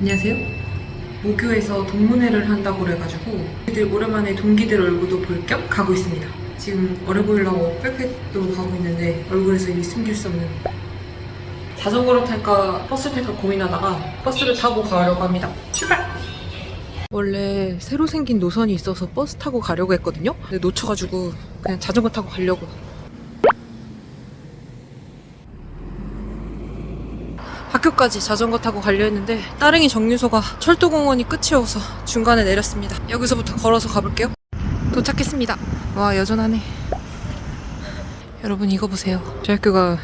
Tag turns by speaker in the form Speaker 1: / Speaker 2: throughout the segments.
Speaker 1: 안녕하세요. 모교에서 동문회를 한다고 그래가지고 애들 오랜만에 동기들 얼굴도 볼 겸 가고 있습니다. 지금 어려 보이려고 백팩도 가고 있는데 얼굴에서 이미 숨길 수 없는 자전거를 탈까 버스 탈까 고민하다가 버스를 타고 가려고 합니다. 출발! 원래 새로 생긴 노선이 있어서 버스 타고 가려고 했거든요. 근데 놓쳐가지고 그냥 자전거 타고 가려고. 학교까지 자전거 타고 가려 했는데 따릉이 정류소가 철도공원이 끝이어서 중간에 내렸습니다. 여기서부터 걸어서 가볼게요. 도착했습니다. 와 여전하네. 여러분 이거 보세요. 저희 학교가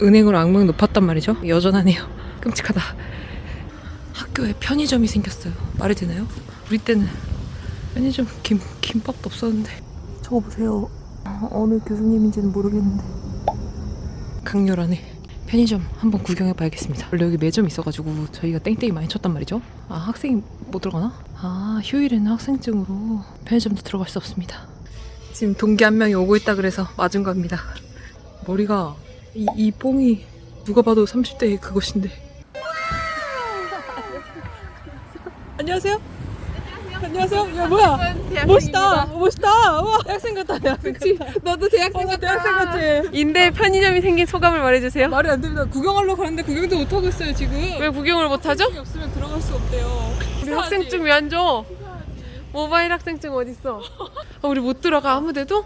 Speaker 1: 은행으로 악명 높았단 말이죠. 여전하네요. 끔찍하다. 학교에 편의점이 생겼어요. 말이 되나요? 우리 때는 편의점 김 김밥도 없었는데. 저거 보세요. 어느 교수님인지는 모르겠는데. 강렬하네. 편의점 한번 구경해 봐야겠습니다. 원래 여기 매점 있어가지고 저희가 땡땡이 많이 쳤단 말이죠. 아 학생이 못 들어가나? 아 휴일에는 학생증으로 편의점도 들어갈 수 없습니다. 지금 동기 한 명이 오고 있다 그래서 맞은 겁니다. 머리가 이, 이 뽕이 누가 봐도 30대의 그것인데. 안녕하세요. 안녕하세요. 야 뭐야? 멋있다. 멋있다. 와 대학생 같다. 대학생 같다.
Speaker 2: 너도 대학생
Speaker 1: 어,
Speaker 2: 같다.
Speaker 1: 대학생 같지.
Speaker 2: 인대 편의점이 생긴 소감을 말해주세요.
Speaker 1: 말이 안 됩니다. 구경하려고 가는데 구경도 못 하고 있어요 지금.
Speaker 2: 왜 구경을 못 하죠?
Speaker 1: 학생이 없으면 들어갈 수 없대요.
Speaker 2: 우리 학생증 왜 안 줘? 모바일 학생증 어딨어? 아, 우리 못 들어가 아무데도?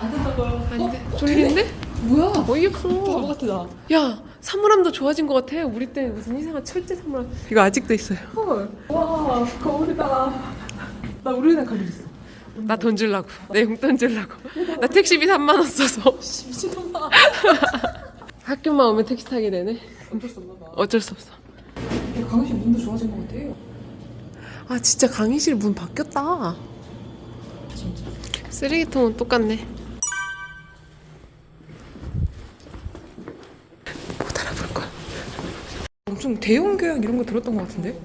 Speaker 1: 안 된다고요.
Speaker 2: 안 돼. 졸리는데?
Speaker 1: 뭐야?
Speaker 2: 어이없어.
Speaker 1: 바보 같아 나.
Speaker 2: 야, 사물함도 좋아진 것 같아. 우리 때 무슨 이상한 철제 사물함. 이거 아직도 있어요.
Speaker 1: 헐. 와 거울이다. 나 우리은행 가기로 했어.
Speaker 2: 나 돈 줄라고. 내 용돈 줄라고. 나 택시비 3만 원 써서.
Speaker 1: 미친놈아.
Speaker 2: 학교만 오면 택시 타게 되네.
Speaker 1: 어쩔 수 없나 봐.
Speaker 2: 어쩔 수 없어.
Speaker 1: 강의실 문도 좋아진 것 같아요.
Speaker 2: 아, 진짜 강의실 문 바뀌었다.
Speaker 1: 진짜.
Speaker 2: 쓰레기통은 똑같네. 못 알아볼 거야.
Speaker 1: 엄청 대형 교양 이런 거 들었던 것 같은데?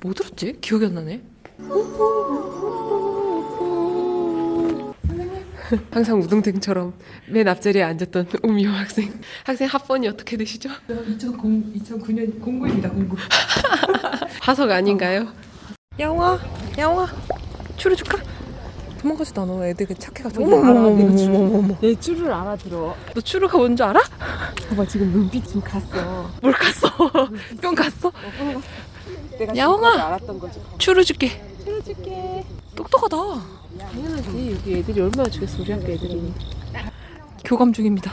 Speaker 1: 뭐 들었지? 기억이 안 나네.
Speaker 2: 항상 우등생처럼 맨 앞자리에 앉았던 우미호 학생. 학생 학번이 어떻게 되시죠?
Speaker 1: 2009, 2009년 09입니다. 09.
Speaker 2: 화석 아닌가요?
Speaker 1: 야옹아, 야옹아, 추루 줄까? 도망가지도 않아. 애들 그 착해가지고.
Speaker 2: 어머머머머머머머.
Speaker 3: 내 줄을 알아들어.
Speaker 2: 너 추루가 뭔줄 알아?
Speaker 3: 봐봐 지금 눈빛 지금 갔어.
Speaker 2: 뭘 갔어? 뿅 갔어?
Speaker 3: 내가
Speaker 2: 야옹아!
Speaker 3: 지금까지 알았던 거지.
Speaker 2: 추루 줄게.
Speaker 3: 틀어줄게.
Speaker 1: 똑똑하다.
Speaker 2: 당연하지. 여기 애들이 얼마나 주겠어 우리 학교 애들이.
Speaker 1: 교감 중입니다.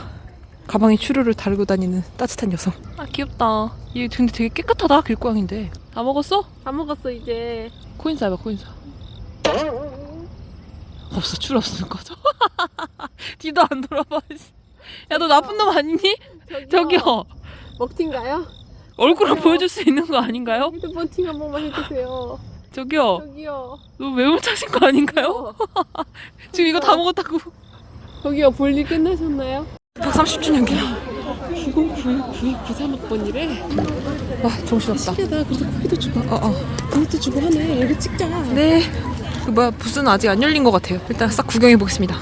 Speaker 1: 가방에 추루를 달고 다니는 따뜻한 여성. 아 귀엽다. 얘 근데 되게 깨끗하다 길고양인데.
Speaker 2: 다 먹었어? 다 먹었어 이제.
Speaker 1: 코인 쏴봐 코인 쏴. 없어 추루 없으면 꺼져. 뒤도 안 돌아봐. 야 너 나쁜 놈 아니니? 저기요.
Speaker 2: 먹튀인가요?
Speaker 1: 얼굴 을 보여줄 수 있는 거 아닌가요?
Speaker 2: 핸드폰 팅한 번만 해주세요.
Speaker 1: 저기요.
Speaker 2: 저기요.
Speaker 1: 너 매운 차신 거 아닌가요? 지금 이거 다 먹었다고.
Speaker 2: 저기요 볼일 끝나셨나요?
Speaker 1: 130주년 기념.
Speaker 2: 909293학번이래.
Speaker 1: 와 정신없다.
Speaker 2: 신기하다. 그래서 커피도 주고
Speaker 1: 어 어.
Speaker 2: 그것도 주고 하네. 여기 찍자.
Speaker 1: 네. 그 뭐야 부스는 아직 안 열린 것 같아요. 일단 싹 구경해 보겠습니다.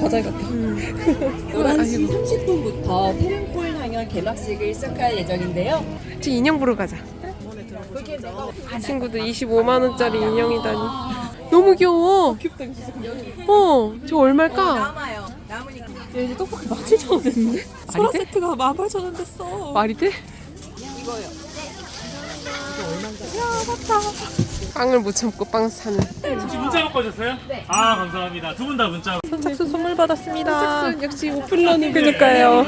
Speaker 1: 바자회 같다.
Speaker 3: 11시 30분부터 태릉골 향연 개막식을 시작할 예정인데요.
Speaker 2: 지금 인형 보러 가자. 친구들 25만 원짜리 인형이다니. 너무 귀여워. 귀엽다 어, 저 얼마일까?
Speaker 3: 남아요. 남으니까.
Speaker 1: 야, 이제 떡볶이 17,000원 됐는데? 소라 세트가 18,000원 됐어.
Speaker 2: 말이 돼?
Speaker 3: 이거요.
Speaker 2: 빵을 못 참고 빵 사는.
Speaker 4: 혹시 문자 바꿔주셨어요? 네. 아 감사합니다. 두 분 다 문자.
Speaker 1: 선착순 선물 받았습니다.
Speaker 2: 역시 오픈런이
Speaker 1: 그니까요.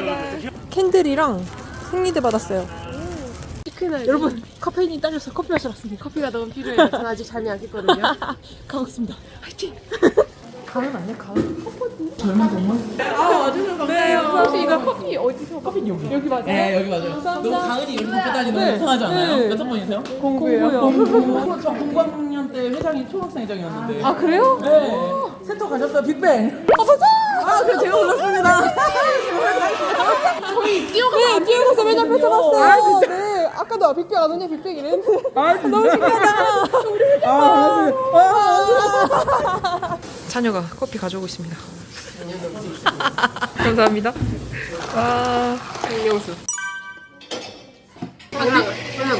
Speaker 1: 캔들이랑 생리대 받았어요. 여러분 카페인이 딸려서 커피 마시러 왔습니다.
Speaker 2: 커피가 너무 필요해요. 저는 아직 잠이 안 깼거든요.
Speaker 1: 가보겠습니다. 화이팅! 가을 아니야 가을?
Speaker 2: 혹시 이거 커피 어디서? 커피 여기. 여기 맞아요?
Speaker 5: 네 여기 맞아요. 너무 가을이 여기 벗고 다니는 거 이상하지 않아요? 몇 학번이세요?
Speaker 2: 공부예요.
Speaker 5: 저 03학년 때 회장이 초등학생 회장이었는데.
Speaker 2: 아 그래요?
Speaker 5: 네. 세터 가셨어요 빅뱅. 아 맞아. 아 그래 제가 불렀습니다.
Speaker 2: 네, 뛰어가서 뺏어갔어요. 아, 진짜? 네. 아까도 빅뱅 안 오냐, 빅뱅 이랬는데. 너무 신기하다.
Speaker 5: 아 맞아요.
Speaker 1: 자녀가 커피 가져오고 있습니다. 감사합니다. 와.
Speaker 2: 박명수.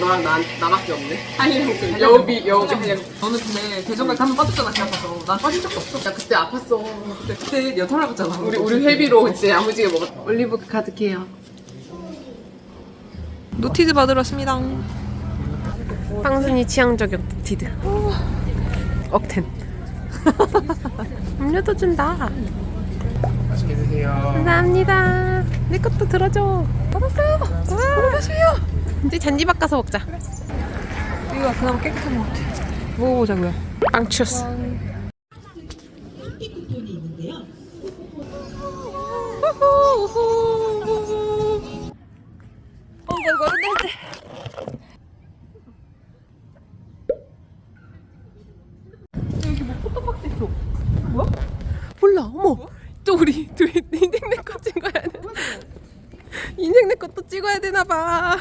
Speaker 6: 그냥 너랑 나, 나밖에 없네. 아니, 여비, 여비. 너는 근데 대전갈 한번 빠졌잖아, 배 아파서. 난 빠진 적도 없어. 야, 그때 아팠어. 그때, 그때 여털 나갔잖아. 우리, 우리 회비로 이제 야무지게 먹었 올리브 가득해요.
Speaker 1: 노티드 받으러 왔습니다.
Speaker 2: 빵순이 취향 저격 노티드. 억텐. 음료도 준다.
Speaker 7: 맛있게 드세요.
Speaker 2: 감사합니다. 내 것도 들어줘. 받았어요. 와, 마세요. 이제 잔디밭 가서 먹자.
Speaker 1: 여기가 그나마 깨끗한 것 같아. 먹어보자고요.
Speaker 2: 빵추스. 몰라, 어머. 또 우리 둘이 인생 내거 찍어야 돼. 인생 내 것도 찍어야 되나 봐.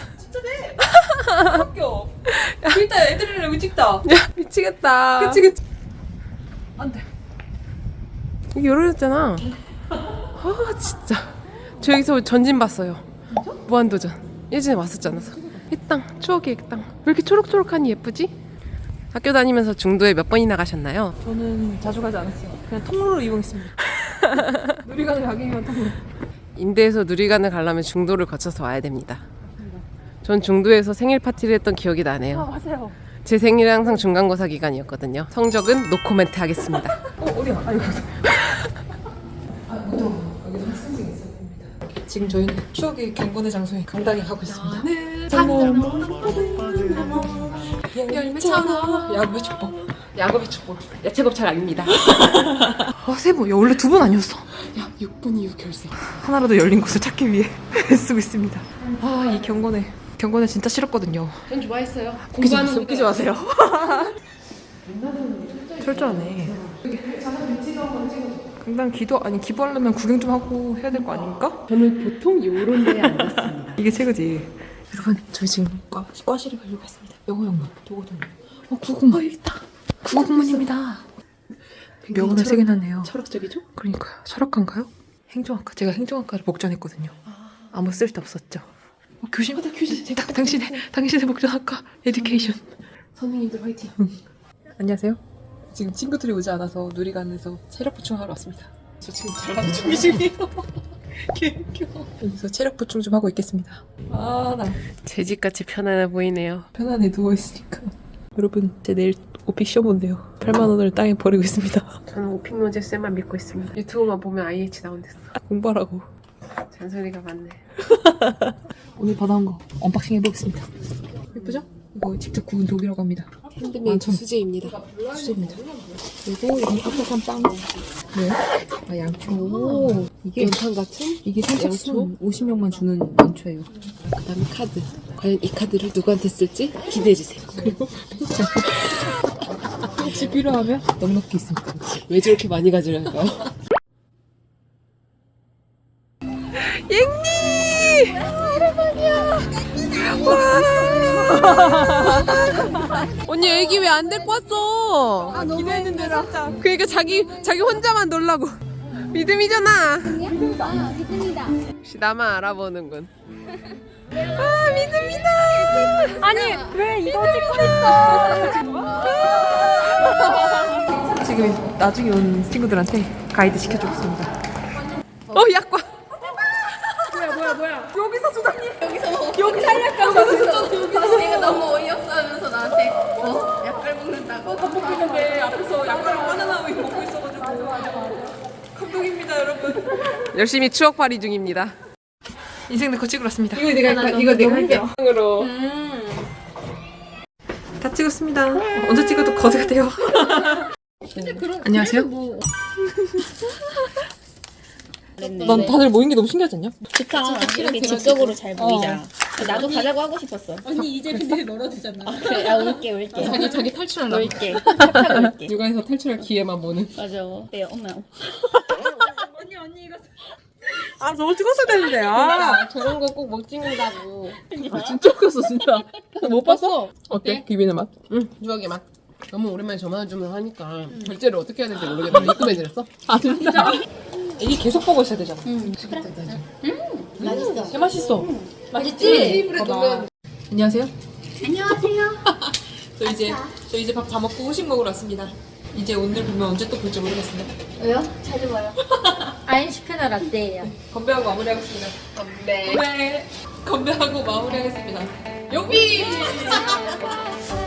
Speaker 1: 일단 애들이랑 찍다.
Speaker 2: 야, 미치겠다.
Speaker 1: 그치 그치.
Speaker 2: 여기 열어졌잖아. 아 진짜. 저 여기서 전진 봤어요. 무한도전. 예전에 왔었잖아. 이 땅, 추억의 이 땅. 왜 이렇게 초록초록하니 예쁘지? 학교 다니면서 중도에 몇 번이나 가셨나요?
Speaker 1: 저는 자주 가지 않았어요. 그냥 통로로 이용했습니다. 누리관을 가기만 통로.
Speaker 2: 인대에서 누리관을 가려면 중도를 거쳐서 와야 됩니다. 전 중도에서 생일 파티를 했던 기억이 나네요.
Speaker 1: 맞아요.
Speaker 2: 제 생일은 항상 중간고사 기간이었거든요. 성적은 노코멘트 하겠습니다.
Speaker 1: 어 어디야? 아이고. 아 무더워. 여기도 학생증 있어야 됩니다. 지금 저희는 추억의 경건의 장소에 강당에 가고 있습니다. 네. 열매 천원. 야구의 축복.
Speaker 2: 야곱의 축복. 야채법 잘 아닙니다.
Speaker 1: 와 세 번. 야 원래 두 번 아니었어?
Speaker 2: 야, 6분 이후 결석.
Speaker 1: 하나라도 열린 곳을 찾기 위해 애쓰고 있습니다. 아 이 경건에 경건에 진짜 싫었거든요.
Speaker 2: 전 좋아했어요.
Speaker 1: 웃기지 마세요. 웃기지 마세요. 철저하네. 강당 기도 아니 기부하려면 구경 좀 하고 해야 될 거 아닙니까?
Speaker 2: 저는 보통 요런 데에 앉았습니다.
Speaker 1: 이게 최고지. 여러분 저희 지금 과 과실에 가려고 했습니다. 영어 영문 도고동. 어 국어문. 어 여기 있다. 국어문입니다. 명언을 세개 났네요.
Speaker 2: 철학적이죠?
Speaker 1: 그러니까요. 철학과인가요? 행정학과. 제가 행정학과를 복전했거든요. 아무 쓸데 없었죠. 어, 교심. 교심. 다, 당신의 당신의 복전학과 에듀케이션.
Speaker 2: 선생님들 화이팅.
Speaker 1: 안녕하세요. 지금 친구들이 오지 않아서 누리관에서 체력 보충하러 왔습니다. 저 지금 잘나는 준비 중이에요. 개웃겨. 여기서 체력 보충 좀 하고 있겠습니다. 아,
Speaker 2: 나제 집같이 편안해 보이네요.
Speaker 1: 편안해 누워 있으니까. 여러분, 제 내일 오픽 시험인데요. 8만 원을 땅에 버리고 있습니다.
Speaker 2: 저는 오핑노제 쌤만 믿고 있습니다. 유튜브만 보면 IH 나온댔어.
Speaker 1: 공부하라고.
Speaker 2: 잔소리가 많네.
Speaker 1: 오늘 받아온 거 언박싱 해보겠습니다. 예쁘죠? 이거 직접 구운 독이라고 합니다.
Speaker 2: 핸드메이드 수제입니다.
Speaker 1: 수제입니다. 그리고 이건 아빠산 빵. 뭐요? 아 양초. 이게
Speaker 2: 연탄 같은
Speaker 1: 이게? 선착순 50명만 주는 양초예요.
Speaker 2: 그다음에 카드. 과연 이 카드를 누구한테 쓸지 기대해 주세요.
Speaker 1: 혹시 필요하면 넉넉히 있습니다.
Speaker 2: 왜 저렇게 많이 가져갈까요? 언니 애기 왜 안 데리고 왔어? 아 너무 기대했는데 진짜. 그러니까 자기 자기 혼자만 놀라고. 믿음이잖아. 역시 나만 알아보는군. 아 믿음이다. 아니 왜 이거 찍고 있어?
Speaker 1: 지금 나중에 온 친구들한테 가이드 시켜주겠습니다.
Speaker 2: 어 약과.
Speaker 3: 얘가 너무 어이없어 하면서 나한테 어? 약발 먹는다고?
Speaker 1: 근데 앞에서 약간 바나나 우유 먹고 있어가지고 감동입니다 여러분.
Speaker 2: 열심히 추억팔이 중입니다.
Speaker 1: 인생 내거 찍으러 왔습니다.
Speaker 2: 이거 내가 이거 내가 할게. 으로
Speaker 1: 다 찍었습니다. 언제 찍어도 거지가 돼요. 안녕하세요. 난 다들 모인 게 너무 신기하지 않냐?
Speaker 8: 좋다. 이렇게 직접으로 잘 보이잖아. 나도 가자고 하고 싶었어.
Speaker 5: 언니 이제 근데 멀어지잖아.
Speaker 8: 그래, 아 올게 올게.
Speaker 2: 자기 자기 탈출한다.
Speaker 8: 올게. 올게.
Speaker 2: 육아에서 탈출할 기회만 보는.
Speaker 8: 맞아. 네, 엄마.
Speaker 1: 아 너무 찍었어야 되는데. 아.
Speaker 2: 저런 거 꼭 못 찍는다고.
Speaker 1: 진짜 웃겼어 진짜.
Speaker 2: 못 봤어? 어때? 비비는 맛? 응, 추억의 맛. 너무 오랜만에 전화 주문 하니까 결제를 어떻게 해야 될지 모르겠다. 입금해드렸어?
Speaker 1: 아 진짜? 이게 계속 보고 있어야 되잖아.
Speaker 8: 맛있어.
Speaker 1: 개 맛있어.
Speaker 8: 맛있지?
Speaker 2: 테이블에 놓으면
Speaker 1: 안녕하세요.
Speaker 3: 안녕하세요.
Speaker 1: 저 이제 저 이제 밥 다 먹고 후식 먹으러 왔습니다. 이제 오늘 보면 언제 또 볼지 모르겠습니다.
Speaker 3: 왜요? 자주 봐요. 아인슈페너 라떼예요.
Speaker 1: 건배하고 마무리하겠습니다. 건배. 건배. 건배하고 마무리하겠습니다. 용비.